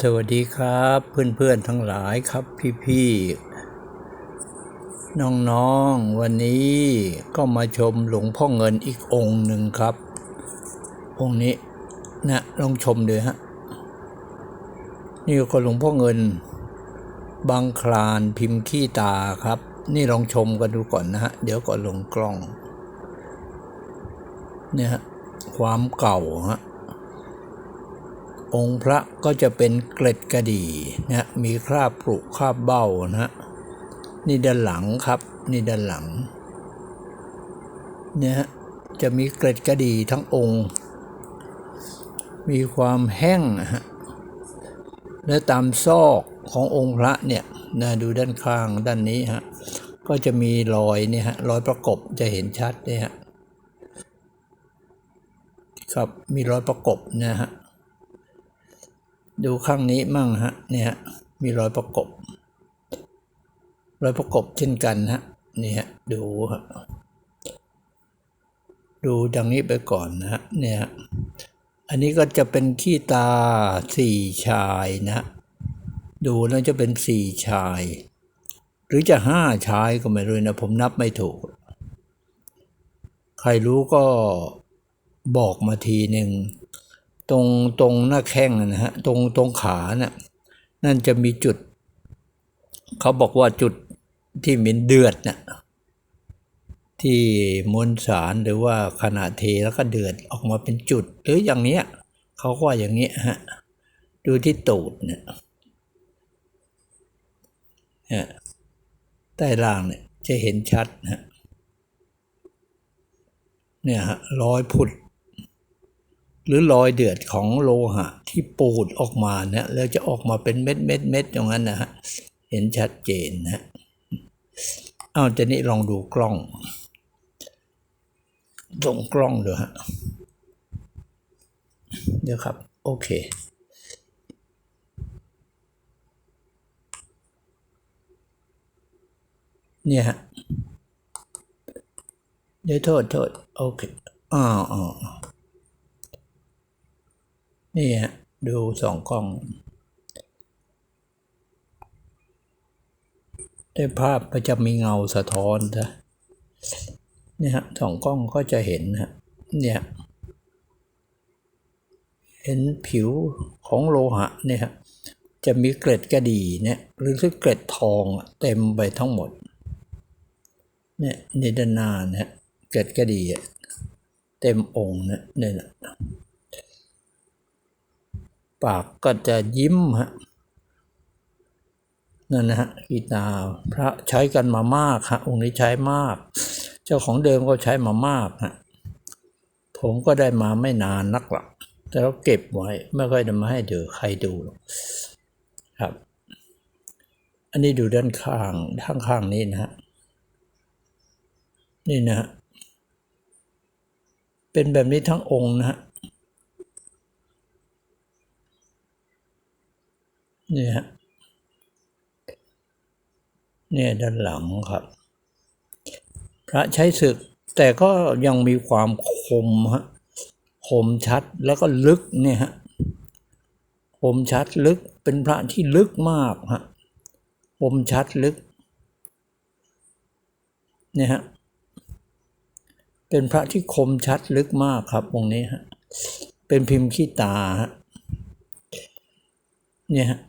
สวัสดีครับเพื่อนๆทั้งหลายครับพี่ๆน้องๆวันนี้ก็มาชมหลวงพ่อเงินอีกองค์หนึ่งครับ องค์นี้นะลองชมดูฮะนี่ก็หลวงพ่อเงินบางคลานพิมพ์ขี้ตาครับ นี่ลองชมกันดูก่อนนะฮะเดี๋ยวก่อนลงกล้องเนี่ยฮะความเก่าฮะ องค์พระก็จะเป็นเกล็ดกระดี่นะมีคราบปรุคราบเบ้านะนี่ด้านหลังครับ นี่ด้านหลังเนี่ยฮะจะมีเกล็ดกระดี่ทั้งองค์ มีความแห้งนะฮะและตามซอกขององค์พระเนี่ยนะดูด้านข้างด้านนี้ฮะก็จะมีรอยเนี่ยฮะรอยประกบจะเห็นชัดเนี่ยฮะครับมีรอยประกบนะฮะ ดูข้างนี้มั่งฮะเนี่ยมีรอยประกบ รอยประกบเช่นกันฮะนี่ฮะดูฮะดูดังนี้ไปก่อนนะฮะเนี่ยอันนี้ก็จะเป็นขี้ตาสี่ชายนะฮะดูแล้วจะเป็นสี่ชาย หรือจะห้าชายก็ไม่รู้นะผมนับไม่ถูก ใครรู้ก็บอกมาทีหนึ่ง ตรงตรงหน้าแข้งนะฮะตรงตรงขานะ่ะนั่นจะมีจุด เขาบอกว่าจุดที่มีเดือดนะ่ะที่มวลสารหรือว่าขณะเทแล้วก็เดือดออกมาเป็นจุด หรืออย่างเนี้ยเขาก็ว่าอย่างเนี้ยฮะดูที่ตูดเนี่ยใต้ล่างเนี่ยจะเห็นชัดนะเนี่ยฮะรอยผุด หรือรอยเดือดของโลหะที่ปูดออกมาเนี่ยแล้วจะออกมาเป็นเม็ดเม็ดเม็ดอย่างนั้นนะฮะเห็นชัดเจนนะเอาจะนี้ลองดูกล้องส่งกล้องดูฮะเดี๋ยวครับ โอเคเนี่ยฮะเดี๋ยวโทษโทษโอเคอ๋ออ๋อ นี่ฮะดูสองกล้อง ได้ภาพก็จะมีเงาสะท้อนนะเนี่ยฮะสองกล้องก็จะเห็นฮะเนี่ยเห็นผิวของโลหะเนี่ยฮะจะมีเกล็ดกระดี่เนี่ยหรือเกล็ดทองเต็มไปทั้งหมดเนี่ยในด้านหน้าเนี่ยเกล็ดกระดี่เต็มองค์เนี่ยเนี่ย ปากก็จะยิ้มฮะนั่นนะฮะกีตาพระใช้กันมามากฮะองค์นี้ใช้มาก เจ้าของเดิมก็ใช้มามากฮะผมก็ได้มาไม่นานนักหรอกแต่เราเก็บไว้ไม่ค่อยจะมาให้เดูใครดูครับ อันนี้ดูด้านข้างด้านข้างนี้นะฮะนี่นะฮะเป็นแบบนี้ทั้งองค์นะฮะ นี่ฮะเนี่ยด้านหลังครับ พระใช้ศึก แต่ก็ยังมีความคมฮะคมชัดแล้วก็ลึกเนี่ยฮะคมชัดลึกเป็นพระที่ลึกมากฮะคมชัดลึกเนี่ยฮะเป็นพระที่คมชัดลึกมากครับองค์นี้ฮะเป็นพิมพ์ขี้ตาฮะเนี่ยฮะ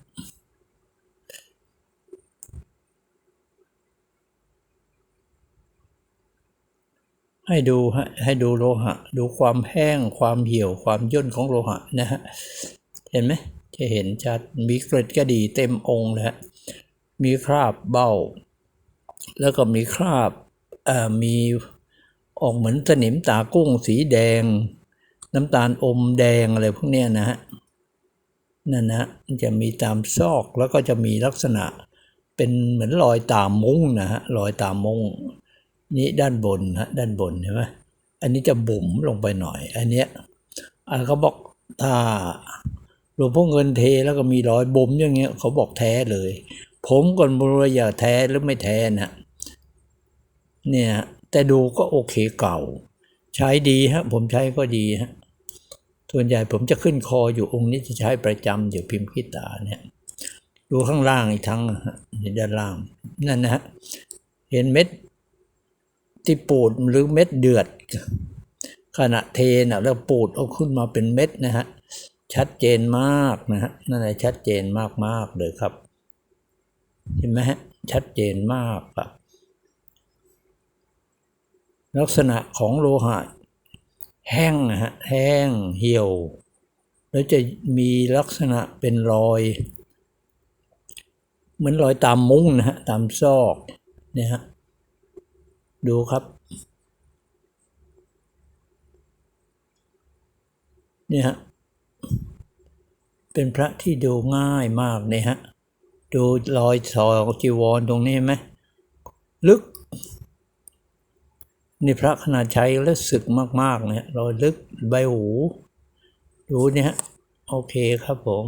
ให้ดูฮะให้ดูโลหะ ดูความแห้งความเหี่ยวความย่นของโลหะนะฮะเห็นไหมจะเห็นชัดมีเกล็ดกระดีเต็มองค์เลยฮะมีคราบเบ้า แล้วก็มีคราบอ่อมีออกเหมือนสนิมตากุ้งสีแดง น้ำตาลอมแดงอะไรพวกเนี้ยนะฮะนั่นนะจะมีตามซอกแล้วก็จะมีลักษณะเป็นเหมือนรอยตามมุ้งนะฮะรอยตามมุ้ง นี้ด้านบนฮะด้านบนเห็นไหมอันนี้จะบุ๋มลงไปหน่อย อันเนี้ยเขาบอกถ้าหลวงพ่อเงินเทแล้วก็มีรอยบุ๋มอย่างเงี้ยเขาบอกแท้เลย ผมก่อนบรูอย่าแท้หรือไม่แท้นะเนี่ยแต่ดูก็โอเคเก่า ใช้ดีฮะ ผมใช้ก็ดีฮะส่วนใหญ่ผมจะขึ้นคออยู่องค์นี้จะใช้ประจำอยู่พิมพ์ขี้ตาเนี่ย ดูข้างล่างอีกทั้งนะฮะนี่ด้านล่างนั่นนะฮะเห็นเม็ด ที่ปูดหรือเม็ดเดือด ขณะเทนะแล้วปูดเอาขึ้นมาเป็นเม็ดนะฮะชัดเจนมากนะฮะนั่นแหละชัดเจนมากๆเลยครับเห็นไหมฮะชัดเจนมากครับลักษณะของโลหะ แห้งนะฮะแห้งเหี่ยว แล้วจะมีลักษณะเป็นรอย เหมือนรอยตามมุ้งนะฮะตามซอกเนี่ยฮะ ดูครับเนี่ยฮะ เป็นพระที่ดูง่ายมากเนี่ยฮะ ดูรอยสองจีวรตรงนี้ไหมลึก นี่พระขนาดใช้แล้วสึกมาก ๆ เนี่ย รอยลึกใบหู ดูเนี่ยโอเคครับผม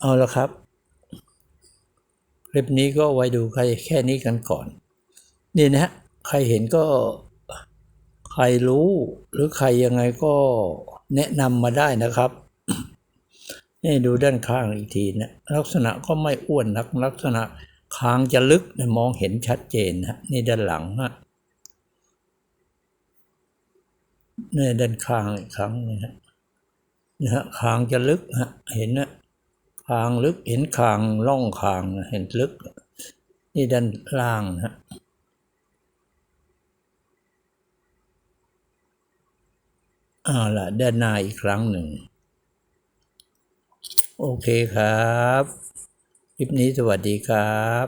เอาละครับ คลิปนี้ก็ไว้ดูใครแค่นี้กันก่อน นี่นะฮะใครเห็นก็ใครรู้หรือใครยังไงก็แนะนำมาได้นะครับ นี่ดูด้านข้างอีกทีนะลักษณะก็ไม่อ้วนนักลักษณะคางจะลึกนะมองเห็นชัดเจนนะนี่ด้านหลังฮะนี่ด้านข้างอีกครั้งนะฮะนะฮะคางจะลึกฮะเห็นนะ คางลึกเห็นคางล่องคางเห็นลึก นี่ด้านล่างนะฮะอ่าล่ะด้านหน้าอีกครั้งหนึ่ง โอเคครับ คลิปนี้สวัสดีครับ